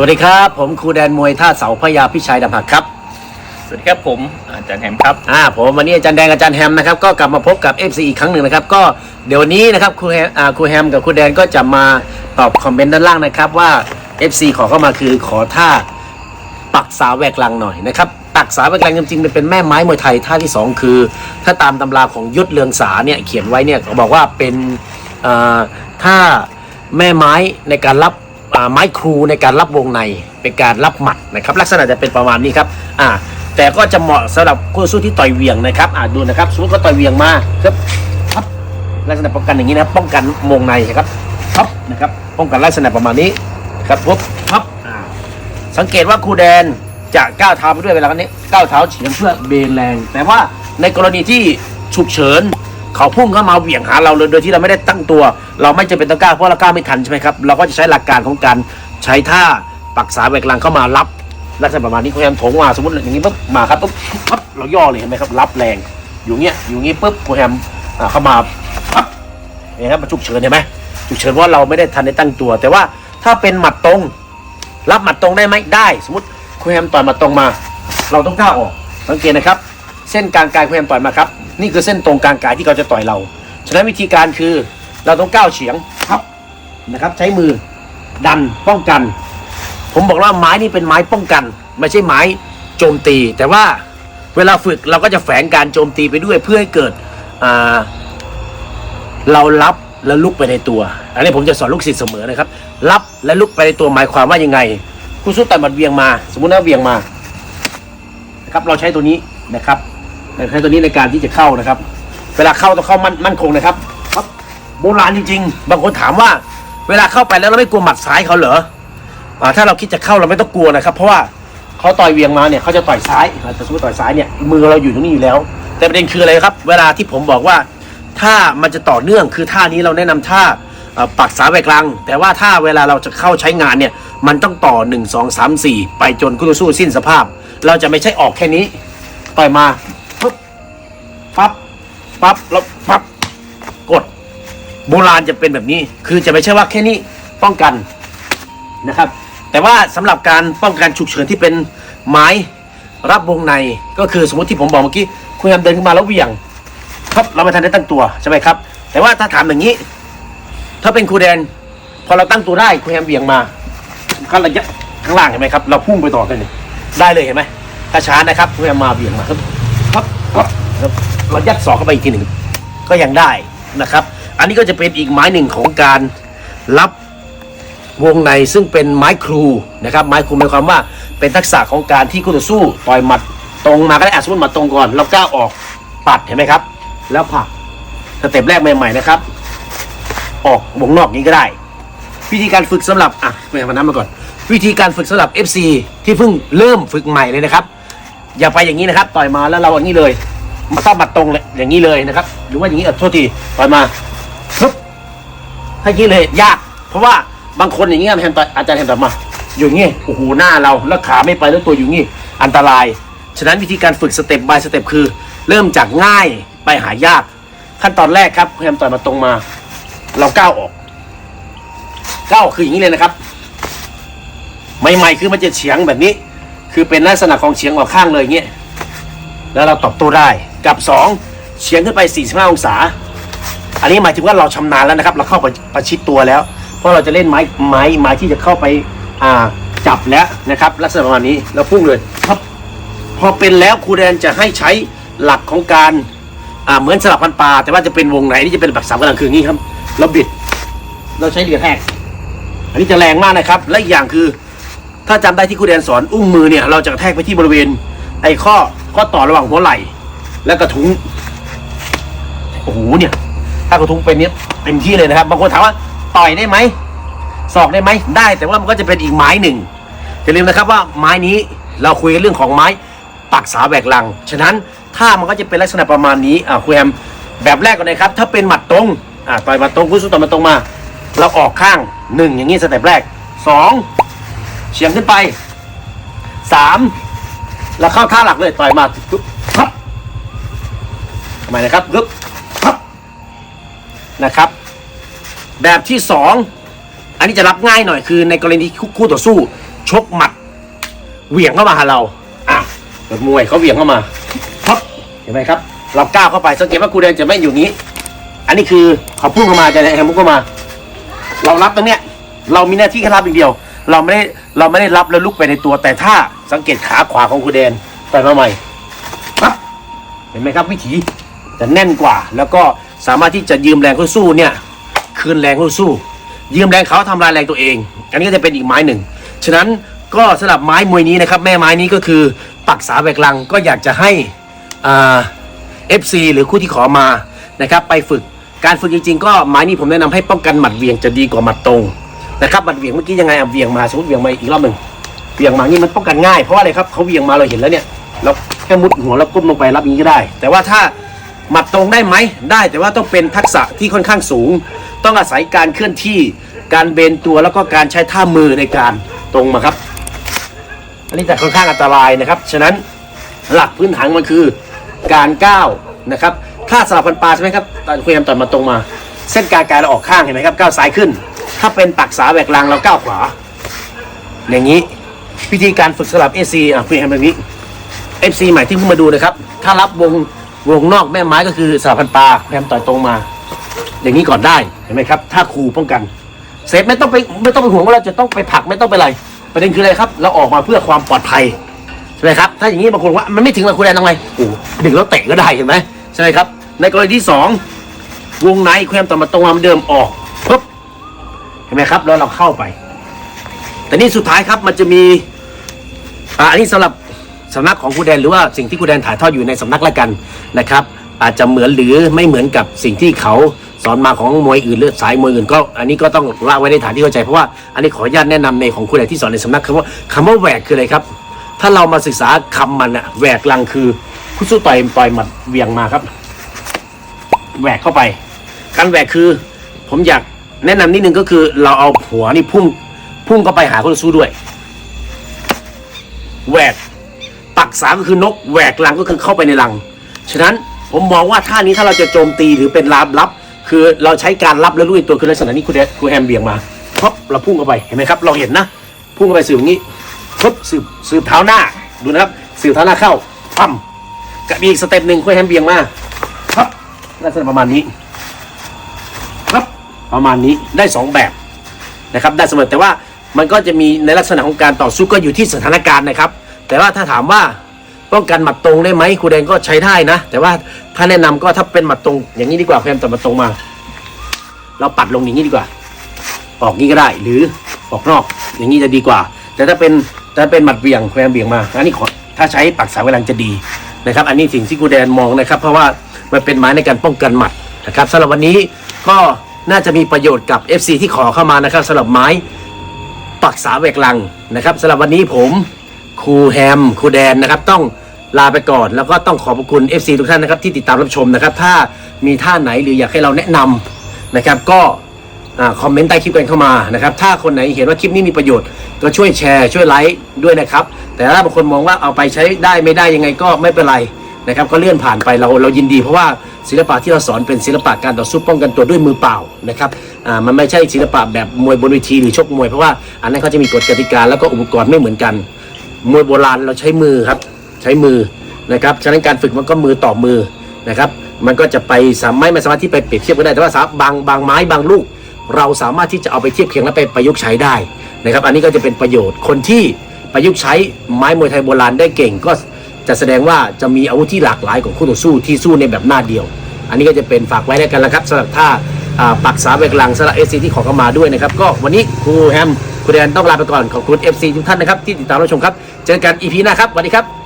วัสดีครับ ผมครูแดนมวยท่าเสาพญาพิชัยดำหักครับ สวัสดีครับผมอาจารย์แฮมครับอ่าผมวันนี้อาจารย์แดงอาจารย์แฮมนะครับก็กลับมาพบกับ FC อีกครั้งหนึ่งนะครับก็เดี๋ยววันนี้นะครับครูแฮมอ่าครูแฮมกับครูแดนก็จะมาตอบคอมเมนต์ด้านล่างนะครับว่า FC ขอเข้ามาคือขอท่าปักษาแหวกลังหน่อยนะครับปักษาแหวกลังจริงๆมันเป็นแม่ไม้มวยไทยท่าที่สองคือ ถ้าตามตำราของยศเลืองสาเนี่ยเขียนไว้เนี่ยเขาบอกว่าเป็นอ่าท่าแม่ไม้ในการรับอ่า ไม้ครูในการรับวงในเป็นการรับหมัดนะครับ ลักษณะจะเป็นประมาณนี้ครับอ่าแต่ก็จะเหมาะสำหรับคู่สู้ที่ต่อยเวียงนะครับอ่าดูนะครับสมมติเขาต่อยเวียงมาครับครับลักษณะป้องกันอย่างนี้นะป้องกันวงในครับครับนะครับป้องกันลักษณะประมาณนี้ครับปุ๊บครับอ่าสังเกตว่าครูแดนจะก้าวเท้าไปด้วยเวลานี้ก้าวเท้าเฉียงเพื่อเบนแรงแต่ว่าในกรณีที่ฉุกเฉิน เขาพุ่งเข้ามาเหวี่ยงหาเราเลยโดยที่เราไม่ได้ตั้งตัว เราไม่จำเป็นต้องก้าเพราะเราก้าไม่ทันใช่ไหมครับเราก็จะใช้หลักการของการใช้ท่าปักษาแหวกหลังเข้ามารับลักษณะประมาณนี้พยายามโถงมาสมมติอย่างนี้ปุ๊บมาครับปุ๊บปั๊บเราย่อเลยเห็นไหมครับรับแรงอยู่เงี้ยอยู่งี้ปุ๊บโปรแกรมเข้ามาปั๊บเห็นไหมครับมันฉุกเฉินเห็นไหมฉุกเฉินเพราเราไม่ได้ทันได้ตั้งตัว แต่ว่าถ้าเป็นหมัดตรง รับหมัดตรงได้ไหมได้ สมมติโคแฮมต่อยหมัดตรงมา เราต้องก้าวออกสังเกตนะครับ เส้นกลางกายโคแฮมต่อยมาครับ นี่คือเส้นตรงกลางกายที่เขาจะต่อยเรา ฉะนั้นวิธีการคือเราต้องก้าวเฉียงครับนะครับ ใช้มือดันป้องกัน ผมบอกว่าไม้นี่เป็นไม้ป้องกัน ไม่ใช่ไม้โจมตี แต่ว่าเวลาฝึกเราก็จะแฝงการโจมตีไปด้วยเพื่อให้เกิดอ่าเรารับและลุกไปในตัว อันนี้ผมจะสอนลูกศิษย์เสมอนะครับ รับและลุกไปในตัวหมายความว่ายังไงผู้สู้ต่อยหมัดเวียงมา สมมุติว่าเวียงมานะครับเราใช้ตัวนี้นะครับ ใช้ตัวนี้ในการที่จะเข้านะครับ เวลาเข้าต้องเข้ามั่นมั่นคงนะครับ ครับ โบราณจริง ๆ บางคนถามว่า เวลาเข้าไปแล้วเราไม่กลัวหมัดซ้ายเขาเหรออ่าถ้าเราคิดจะเข้าเราไม่ต้องกลัวนะครับ เพราะว่าเขาต่อยเวียงมาเนี่ยเขาจะต่อยซ้ายอ่าแต่สมมติต่อยซ้ายเนี่ยมือเราอยู่ตรงนี้อยู่แล้ว แต่ประเด็นคืออะไรครับ เวลาที่ผมบอกว่าถ้ามันจะต่อเนื่องคือท่านี้เราแนะนำท่าปักษาแหวกลางแต่ว่าถ้าเวลาเราจะเข้าใช้งานเนี่ยมันต้องต่อ 1 2 3 4 ไปจนคู่ต่อสู้สิ้นสภาพ เราจะไม่ใช่ออกแค่นี้ ต่อยมา ปุ๊บปั๊บปั๊บแล้วปั๊บกด โบราณจะเป็นแบบนี้ คือจะไม่ใช่ว่าแค่นี้ป้องกันนะครับ แต่ว่าสำหรับการป้องกันฉุกเฉินที่เป็นไม้รับวงในก็คือสมมติที่ผมบอกเมื่อกี้คุณยามเดินขึ้นมาแล้วเหวี่ยงครับเราไม่ทันได้ตั้งตัวใช่ไหมครับ แต่ว่าถ้าถามอย่างนี้ ถ้าเป็นครูแดน พอเราตั้งตัวได้คุณยามเวี่ยงมาข้างระยะข้างล่างเห็นไหมครับ เราพุ่งไปต่อกันเลยได้เลยเห็นไหมถ้าช้านะครับคุณยามมาเวี่ยงมาครับครับครับ เรายัดศอกเข้าไปอีกทีหนึ่งก็ยังได้นะครับ อันนี้ก็จะเป็นอีกไม้หนึ่งของการรับวงในซึ่งเป็นไม้ครูนะครับ ไม้ครูหมายความว่าเป็นทักษะของการที่คู่ต่อสู้ต่อยหมัดตรงมาก็ได้อะสมมติหมัดตรงก่อนเราก้าวออกปัดเห็นไหมครับ แล้วผักสเต็ปแรกใหม่ ๆนะครับ ออกวงนอกนี้ก็ได้ วิธีการฝึกสำหรับอะไปมาน้ำมาก่อน วิธีการฝึกสำหรับ FC ที่เพิ่งเริ่มฝึกใหม่เลยนะครับ อย่าไปอย่างนี้นะครับ ต่อยมาแล้วเราอย่างนี้เลย มาต้องหมัดตรงเลยอย่างนี้เลยนะครับ หรือว่าอย่างนี้เอะโทษทีต่อยมาปึ๊บถ้ากี้เลยยาก เพราะว่าบางคนอย่างเงี้ยแทนต่ออาจารย์แทนต่อมาอยู่อย่างงี้โอ้โหหน้าเราแล้วขาไม่ไปแล้วตัวอยู่อย่างงี้อันตราย ฉะนั้นวิธีการฝึกสเต็ปบายสเต็ปคือ เริ่มจากง่ายไปหายาก ขั้นตอนแรกครับพยายามต่อยมาตรงมา เราก้าวออกก้าวออกคืออย่างนี้เลยนะครับใหม่ๆคือมันจะเฉียงแบบนี้ คือเป็นลักษณะของเฉียงออกข้างเลยอย่างเงี้ยแล้วเราตอบโต้ได้ กับสองเฉียงขึ้นไป 45 องศา อันนี้หมายถึงว่าเราชำนาญแล้วนะครับ เราเข้าไปประชิดตัวแล้ว เพราะเราจะเล่นไม้ไม้ไม้ที่จะเข้าไปอ่าจับแล้วนะครับ ลักษณะประมาณนี้เราพุ่งเลยครับพอเป็นแล้วครูแดนจะให้ใช้หลักของการอ่าเหมือนสลับพันปลาแต่ว่าจะเป็นวงไหนที่จะเป็นแบบสามกำลังคืองี้ครับเราบิด เราใช้เหรียญแทกอันนี้จะแรงมากนะครับ และอีกอย่างคือ ถ้าจำได้ที่ครูแดนสอนอุ้งมือเนี่ย เราจะกระแทกไปที่บริเวณไอ้ข้อข้อต่อระหว่างหัวไหล่ และกระทุ้งโอ้โหเนี่ย ถ้ากระทุ้งเป็นเนี้ยเต็มที่เลยนะครับ บางคนถามว่าต่อยได้ไหมศอกได้ไหมได้ แต่ว่ามันก็จะเป็นอีกไม้หนึ่งอย่าลืมนะครับว่าไม้นี้เราคุยกันเรื่องของไม้ปักษาแบกลัง ฉะนั้นถ้ามันก็จะเป็นลักษณะประมาณนี้อ่าคุยแฮมแบบแรกก่อนนะครับ ถ้าเป็นหมัดตรงอ่าต่อยหมัดตรงคุณสู้ต่อยหมัดตรงมา เราออกข้างหนึ่งอย่างนี้สเต็ปแรกสองเฉียงขึ้นไปสามเราเข้าท่าหลักเลยต่อยมา ปุ๊บพับทำไมนะครับปึ๊บพับนะครับ แบบที่สองอันนี้จะรับง่ายหน่อยคือในกรณีคู่ต่อสู้ ชกหมัด เหวี่ยงเข้ามาหาเราอะเปิดมวยเขาเหวี่ยงเข้ามาปับเห็นไหมครับ เราก้าวเข้าไปสังเกตว่าครูแดนจะไม่อยู่นี้ อันนี้คือเขาพุ่งเข้ามาจารย์แฮมพุ่งเข้ามา เรารับตรงเนี้ย เรามีหน้าที่แค่รับอย่างเดียว เราไม่ได้เราไม่ได้รับแล้วลุกไปในตัว แต่ถ้าสังเกตขาขวาของครูแดนไปมาใหม่ปั๊บเห็นไหมครับวิถี จะแน่นกว่า แล้วก็สามารถที่จะยืมแรงเขาสู้เนี่ยคืนแรงเขาสู้ ยืมแรงเขาทำลายแรงตัวเอง อันนี้ก็จะเป็นอีกไม้หนึ่ง ฉะนั้นก็สำหรับไม้มวยนี้นะครับ แม่ไม้นี้ก็คือปักษาแบกลังก็อยากจะให้อ่า FC หรือคู่ที่ขอมานะครับไปฝึกการฝึกจริงๆ ก็ไม้นี้ผมแนะนำให้ป้องกันหมัดเวียงจะดีกว่าหมัดตรงนะครับหมัดเวียงเมื่อกี้ยังไงอะเวียงมาสมมติเวียงมาอีกรอบหนึ่งเวียงมานี่มันป้องกันง่ายเพราะอะไรครับเขาเวียงมาเราเห็นแล้วเนี่ยเราแค่มุดหัวแล้วก้มลงไปรับอย่างนี้ก็ได้ แต่ว่าถ้า หมัดตรงได้ไหมได้แต่ว่าต้องเป็นทักษะที่ค่อนข้างสูง ต้องอาศัยการเคลื่อนที่การเบนตัวแล้วก็การใช้ท่ามือในการตรงมาครับ อันนี้จะค่อนข้างอันตรายนะครับ ฉะนั้นหลักพื้นฐานมันคือการก้าวนะครับถ้าสลับพันปลาใช่ไหมครับตอนคุยกันตอนมาตรงมา เส้นกางกายเราออกข้างเห็นไหมครับก้าวซ้ายขึ้น ถ้าเป็นปักษาแบกลางเราก้าวขวา อย่างนี้วิธีการฝึกสลับ AC อะคุยกันแบบนี้ FC ใหม่ที่เพิ่งมาดูนะครับ ถ้ารับวง วงนอกแม่ไม้ก็คือสลับพันปลาแพมต่อยตรงมา อย่างนี้ก่อนได้เห็นไหมครับ ถ้าครูป้องกัน เซฟไม่ต้องไปไม่ต้องไปห่วงว่าเราจะต้องไปผลักไม่ต้องไปอะไรประเด็นคืออะไรครับ เราออกมาเพื่อความปลอดภัยใช่ไหมครับถ้าอย่างนี้บางคนว่ามันไม่ถึงหลักคุณแดนทำไงโอ้ดึงแล้วเตะก็ได้เห็นไหมใช่ไหมครับ ในกรณีที่สองวงในแคมต่อมาตรงมาเดิมออกปุ๊บเห็นไหมครับ แล้วเราเข้าไป แต่นี่สุดท้ายครับมันจะมีอันนี้สำหรับ สำนักของครูแดนหรือว่าสิ่งที่ครูแดนถ่ายทอดอยู่ในสำนักละกันนะครับ อาจจะเหมือนหรือไม่เหมือนกับสิ่งที่เขาสอนมาของมวยอื่นหรือสายมวยอื่นก็ อันนี้ก็ต้องละไว้ในฐานที่เข้าใจเพราะว่าอันนี้ขออนุญาตแนะนำในของครูแดนที่สอนในสำนักคำว่าคำว่าแหวกคืออะไรครับ ถ้าเรามาศึกษาคำมันอะแหวกลังคือคู่สู้ต่อยต่อยหมัดเวียงมาครับแหวกเข้าไป การแหวกคือ ผมอยากแนะนำนิดนึงก็คือ เราเอาหัวนี่พุ่งพุ่งเข้าไปหาคู่ต่อสู้ด้วยแหวก ปักษาก็คือนกแหวกลังก็คือเข้าไปในลัง ฉะนั้นผมมองว่าท่านี้ถ้าเราจะโจมตีหรือเป็นลาบลับ คือเราใช้การรับแล้วลุยตัวคือลักษณะนี้คุณเดคุณแฮมเบี่ยงมาปั๊บเราพุ่งเข้าไปเห็นไหมครับ เราเห็นนะ พุ่งเข้าไปสืบอย่างนี้ปุ๊บสืบสืบเท้าหน้าดูนะครับสืบเท้าหน้าเข้าปั๊มกับอีกสเต็ปหนึ่งคุณแฮมเบี่ยงมาปั๊บลักษณะประมาณนี้ปั๊บประมาณนี้ได้สองแบบนะครับได้เสมอแต่ว่ามันก็จะมีในลักษณะของการต่อสู้ก็อยู่ที่สถานการณ์นะครับ แต่ว่าถ้าถามว่าป้องกันหมัดตรงได้ไหมครูแดงก็ใช้ได้นะ แต่ว่าถ้าแนะนำก็ถ้าเป็นหมัดตรง อย่างนี้ดีกว่าพยายามตัดหมัดตรงมา เราปัดลงอย่างนี้ดีกว่า ออกนี้ก็ได้ หรือออกนอกอย่างนี้จะดีกว่า แต่ถ้าเป็นถ้าเป็นหมัดเบี่ยงพยายามเบี่ยงมาอันนี้ถ้าใช้ปักษาเวลังจะดีนะครับ อันนี้สิ่งที่ครูแดนมองนะครับ เพราะว่ามันเป็นไม้ในการป้องกันหมัดนะครับสำหรับวันนี้ก็น่าจะมีประโยชน์กับ FC ที่ขอเข้ามานะครับสำหรับไม้ปักษาเวกลังนะครับสำหรับวันนี้ผม ครูแฮมครูแดนนะครับ ต้องลาไปก่อน แล้วก็ต้องขอบพระคุณ FC ทุกท่านนะครับ ที่ติดตามรับชมนะครับ ถ้ามีท่าไหนหรืออยากให้เราแนะนำนะครับ ก็อ่าคอมเมนต์ใต้คลิปกันเข้ามานะครับ ถ้าคนไหนเห็นว่าคลิปนี้มีประโยชน์ ก็ช่วยแชร์ช่วยไลค์ด้วยนะครับ แต่ถ้าบางคนมองว่าเอาไปใช้ได้ไม่ได้ยังไงก็ไม่เป็นไรนะครับ ก็เลื่อนผ่านไปเราเรายินดีเพราะว่าศิลปะที่เราสอนเป็นศิลปะการต่อสู้ป้องกันตัวด้วยมือเปล่านะครับอ่ามันไม่ใช่ศิลปะแบบมวยบนเวทีหรือชกมวยเพราะว่าอันนั้นเขาจะมีกฎกติกาแล้วก็อุปกรณ์ไม่เหมือนกัน มวยโบราณเราใช้มือครับ ใช้มือนะครับฉะนั้นการฝึกมันก็มือต่อมือนะครับ มันก็จะไปสามารถไม่สามารถที่ไปเปรียบเทียบกันได้แต่ว่าบางบางไม้บางลูก เราสามารถที่จะเอาไปเทียบเคียงและไปประยุกต์ใช้ได้นะครับ อันนี้ก็จะเป็นประโยชน์คนที่ประยุกต์ใช้ไม้มวยไทยโบราณได้เก่ง ก็จะแสดงว่าจะมีอาวุธที่หลากหลายของคู่ต่อสู้ที่สู้ในแบบหน้าเดียว อันนี้ก็จะเป็นฝากไว้แล้วกันนะครับสำหรับท่าอ่าปักษาเวกลังสำหรับเอซีที่ขอเข้ามาด้วยนะครับ ก็วันนี้ครูแฮม คุณแดนต้องลาไปก่อนขอบคุณ FC ทุกท่านนะครับที่ติดตามรับชมครับ เจอกันอีพีหน้าครับสวัสดีครับ